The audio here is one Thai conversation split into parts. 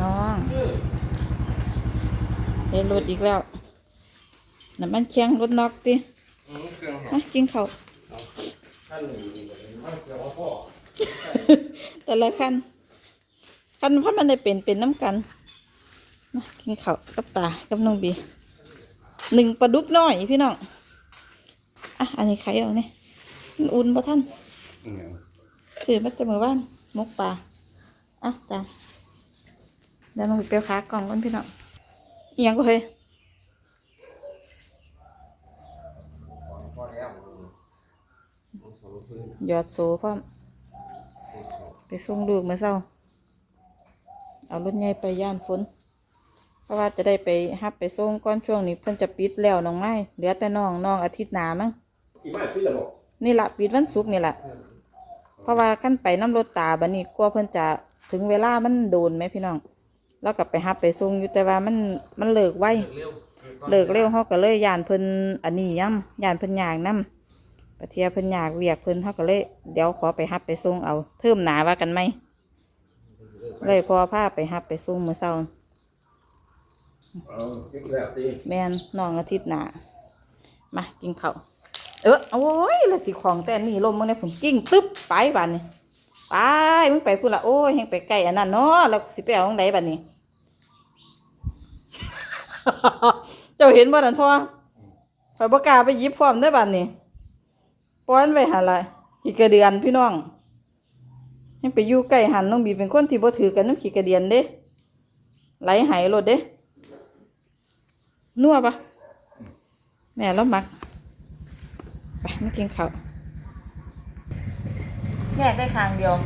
น้องเห็นรถอีกแล้วน้ำมันเคียงรถนอกติอืมเครื่องหอมมากินข้าวท่านหนึ่งมันเครื่องว่าพ่อแต่ละคันคันเพราะมันได้เป็นเป็นน้ำกันมากินข้าวกับตากับน้องบีหนึ่งปลาดุกน้อยพี่น้องอะอันนี้ไข่เอาเนี่ยมันอุ่นป่ท่านอืมซื้อมาจากเมื่อวานมกปลาอะตาเดี๋ยวน้องเปียวขากล่องก่อนพี่น้องอียังก็เฮ้ยยอดโซ่พร้อไปส่งลูกมื่อเช้า เอารถใหญ่ไปย่านฝน เพราะว่าจะได้ไปฮับไปส่งก้อนช่วงนี้เพิ่นจะปิดแล้วน้องไม้เหลือแต่น้องน้องอาทิตย์หนามั้งอีมาที่ระบบนี่ละปิดวันศุกร์นี่แหละเพราะว่าขั้นไปน้ำรถตาบันนี้กลัวเพิ่นจะถึงเวลามันโดนไหมพี่น้อง แล้วกลับไปฮับไปส่งอยู่แต่ว่ามันมันเลิกไวเร็วเลิกเร็วเฮาก็เลยย่านเพิ่นอันนี้ย่ำย่านเพิ่นยากนํปะเทียเพิ่นยากเวียกเพิ่นเฮาก็เลย เดี๋ยวขอไปฮับไปส่งเอาเทิมหนาว่ากันไหมเลยพอพาไปฮับไปส่งมื้อเช้าเอาคิดแล้วตีแม่นน้องอาทิตย์หน้ามากินข้าวเออโอ้ยแล้วสิของแต่นี่ลมมึงเนี่ยผมกิ้งตึ๊บไปบัดนี้ ไปมึงไปพูดละโอ้ยยังไปไกลอันนั้นเนาะแล้วสิไปเอาตรงไหนบัดนี้ เจ้าเห็นบ่นั่นพ่อข่อยบ่กล้าไปหยิบพร้อมได้อบัดนี้ป้อนไว้หั่นล่ะขี้กระเดือนพี่น้องยังไปอยู่ใกล้หันน้องบีเป็นคนที่บ่ถือกันน้ำขี้กระเดือนเด้ไหลไหายรถเด้นัวปะแม่แล้วมัก ไปมากินข้าว แยกได้คางเดียวอะ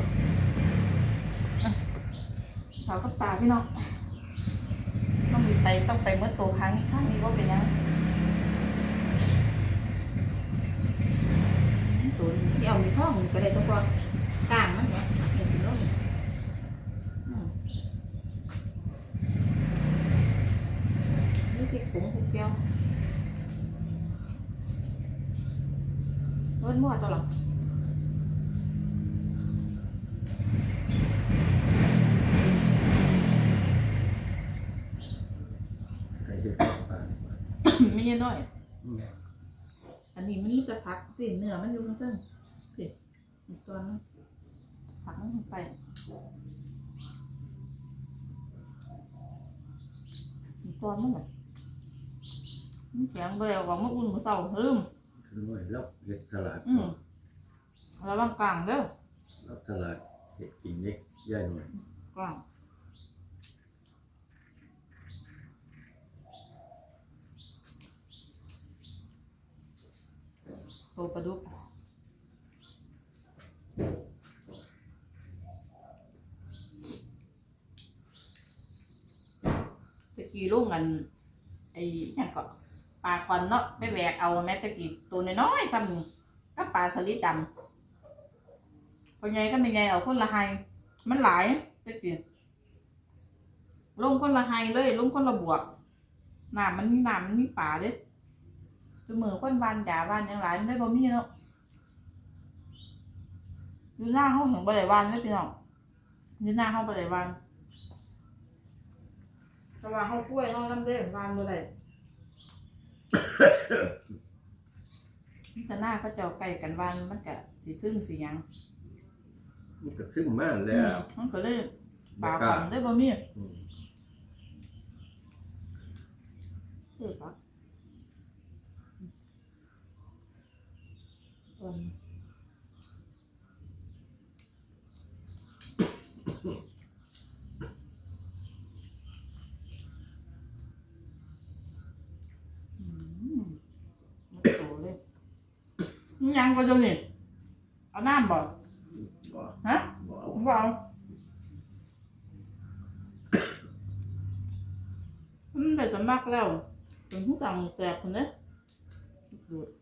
ข้าวกับตาพี่น้องต้องมีไปต้องไปเมื่อโตครั้งนี้ข้างนี้ว่าเป็นยังตัวนี้ที่เอาในท้องก็ได้ตัวกว่ากลางมันเนี่ยเห็นแล้วนี่อืมนี่พริกผงพริกเปรี้ยวเอิ้นมั่วตัวหรอ ใค รจะไปไม่ใช่น้อยอันนี้มันมีแต่ผักสิเนื้อมันอยู่ข้างเส้นสิอีกตัวนึงผักมันลงไปอีกตัวนึงอะมันแข็งไปแล้วว่ามาอุ่นมาเต่าลืม คือว่ารับเห็ดสลัดอืม ระวังกลางเด้อรับสลัดเห็ดกินเล็กย่ายหน่อยกลาง ตัวปลาดุกตะกี้ลุงกันไอ้หยังก็ปลาควันเนาะไปแหวกเอาแม่ตะกี้ตัวน้อยๆซ้ำก็ปลาสลิดดำพอใหญ่ก็ไม่ใหญ่เอาคนละไฮมันหลายตะกี้ลงคนละไฮเลยลงคนละบวกหน้ำมันมีน้ำมันมีป่าเด้ ตัวมือคนวานด่าบ้านหยังหลายได้บ่มีเนาะอยู่หน้าเขาเห็นบ่ได้วานเลยพี่น้องอยู่หน้าเขาบ่ได้วานสว่างเขากล้วยเขาลำเด้วางมือเลยแต่หน้าเขาเจ้าไก่กันวางมันกะสีซึ่งสีหยังมันก็ซึ่งมากแล้วมันก็เลยปลาฝันได้บ่มีอืม เออปะเอิ่มอืมมันโตเลยยังก็เดี๋ยวนี้เอาน้ำบ่บ่ฮะบ่เอามันได้จะมากแล้วถึงทุกต่างแสบคนเนี้ยดูด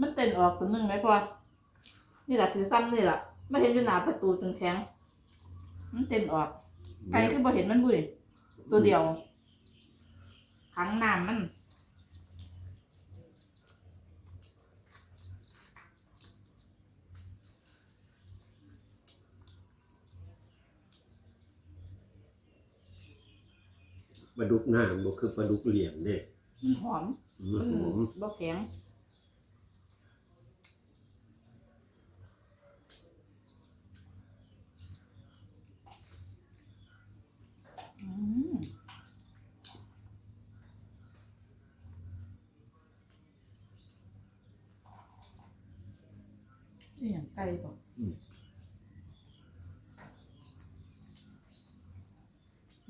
มนวดเลยวะอืมเนาะเป็นหมดตัวใหญ่ตัวใหญ่ตัวเดียวเอาให้พ่อใหญ่นอนมันมีแต่ตัวน้อยๆมันเต้นออกตัวหนึงไหมพ่อนี่แหละสีซ้ำนี่แหละไม่เห็นอยู่หน้าประตูจนแข็ง มันเต้นออกไกลคือบ่เห็นมันบุ้ยตัวเดียวขังน้ำมันปลาดุกหน้ามันคือปลาดุกเหลี่ยมเด้มันหอม มันอืหอมมบ่แข็งอืม นี่อย่างไก่บ่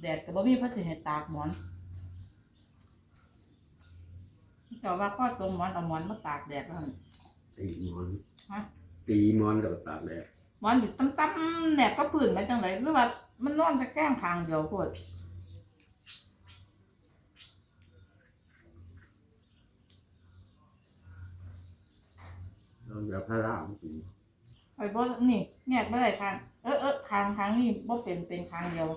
แดดก็บ่มีพระสิให้ตากหมอนแต่ว่าข้อตรงหมอนเอาหมอนมาตากแดดแล้วหั่น ตีมอนฮะ ตีมอนกับตากแดดหมอนอยู่ตั้มๆแหนบก็ผื่นมาจังไรหรือว่ามันนอนตะแกรงคางเดียวโพดเราอย่าพลาดกิน ไอ้บ่นี่แหนบไม่ได้คางเออเออคางคางนี่บ่เป็นเป็นคางเดียว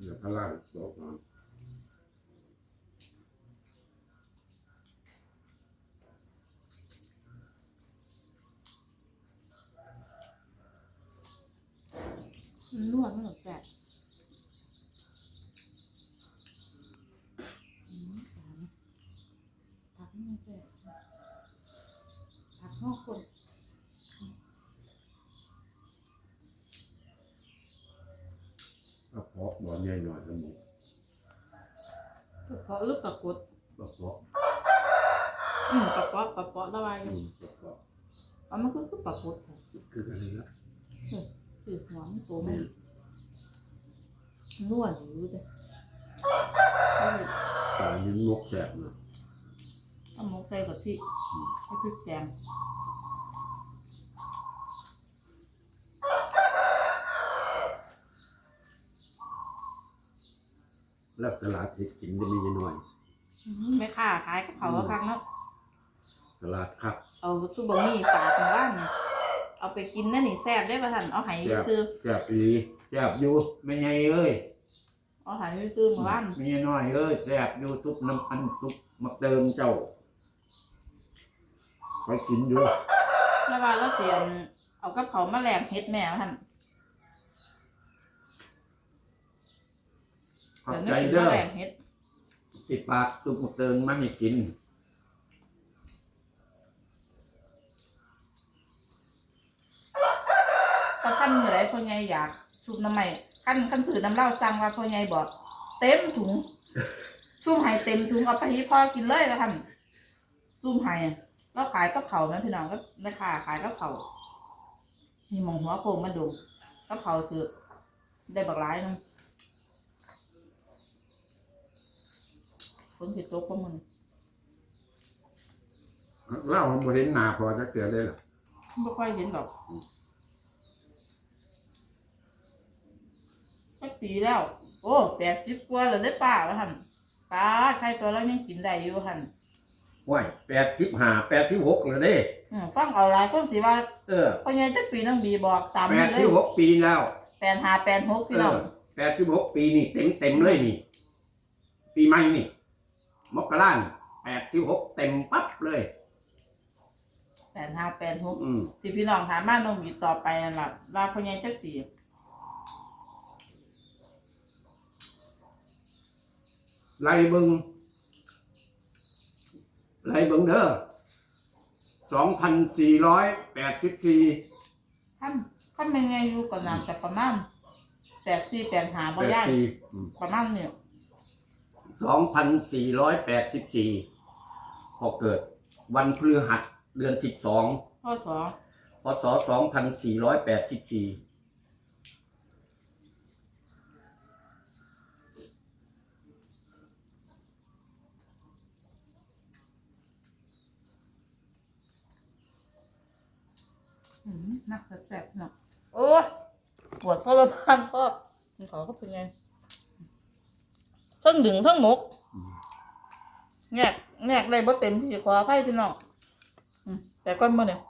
อย่าพลาดบอกก่อนมันนวดมันแบบแปลกอืมผักนี่มันแปลกผักนอกคน กระเพาะบอล ใหญ่หน่อยสมุนกระเพาะหรือกระกดกระเพาะอืมกระเพาะกระเพาะละวายออืยู่มกระเพาะอ๋อมันคือคือกระกดค่ะคืออะไรนะคือหัวมันโตมันนวดอยู่เด้อตายิ้มนกแสบนะเอาหมกใส่กับพริกให้พริกแกง แล้วสลัดที่กินจะมีหน่อย อื้อหือไม่ค่าขายกับเขาว่าครั้งเนาะสลัดครับ เอาซุปบะหมี่ฝาดของบ้านนี่เอาไปกินนั่นนี่แซ่บได้ป่ะท่านเอาไหซื้อแสบอีแสบอยู่ไม่ไงเอ้ยเอาไหซื้อมาบ้านมีน้อยเอ้ยแสบอยู่ทุบน้ำอันทุบมาเติมเจ้าไปกินอยู่แล้วว่าแล้วเสียนเอากับเขาวมาแลกเฮ็ดแม่ว่าท่าน ขอบเดี๋ยวใจนึกถึงเด้มาอแลกเฮ็ดติดปากทุบมาเติมมาให้กินก็ขั้นเมื่อไรพ่อใหญ่อยากซุปน้ำใหม่ขั้นขั้นสื่อน้ำเหล้าสั่งว่าพ่อใหญ่บอกเต็มถุงซุ่มไห้เต็มถุงเอาไปให้พ่อกินเลยว่าท่านซุ่มไห้แล้วขายกับเขาวไหมพี่น้องก็ไม่ค่าขายกับเขาวมีหมองหัวโคงมาดูกับเขาวถือได้บักหลายหนึง นติดตกก็มึงเล่าผมเห็นหน้าพอจะเกิดเลยหรอไม่ค่อยเห็นหรอกสักปีแล้ว โอ้แปดสิบกว่าแล้วได้อป้าว่าท่านป้าใครตัวแล้วยังกินได้อยู่ท่านว้ยแปดสิบห้าแปดสิบหกเลยเด้อืมฟังเอาหลายคนสิว่าเออพ่อใหญ่จะปีน้องบีบอกตามแปนี้ดเลสิยบหกปีแล้ว แปดหาแปดหกพี่เอน้องอแปดสิบหกปีนี่เต็มเต็มๆเลยนี่ ปีใหม่นี่ มกราแปดสิบหกเต็มปั๊บเลย แปดหาแปดหกอืมสิพี่น้องถามมาน้องบีต่อไปนั่นล่ะว่าพ่อใหญ่จะปีไล่เบิงไล่เบิงเด้อสองพันสี่ร้อยแปดสิบสี่ท่านท่านเป็นไงอยู่ก็นำแต่ประมาณแปดสี่แปดหาบ่แปดยากสี่ประมาณเนี่ย สองพันสี่ร้อยแปดสิบสี่พอเกิดวันพฤหัสเดือนสิบสองพ่อสอพศสองพันสี่ร้อยแปดสิบสี่อืมนักแซ่บๆเนาะโอ้ยปวดทรมานก็ขอเขาเป็นไง ทั้งดึงทั้งหมกอืมแงกแงกได้บ่เต็มที่ขออภัยพี่น้องอืมแต่ก้อนมื้อเนี่ย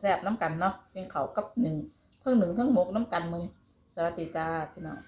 แซ่บๆน้ำกันเนาะเป็นเขาวกับหนึ่งทั้งหนึ่งทั้งหมกน้ำกันมื้อนี้สวัสดีจ้าพี่น้อง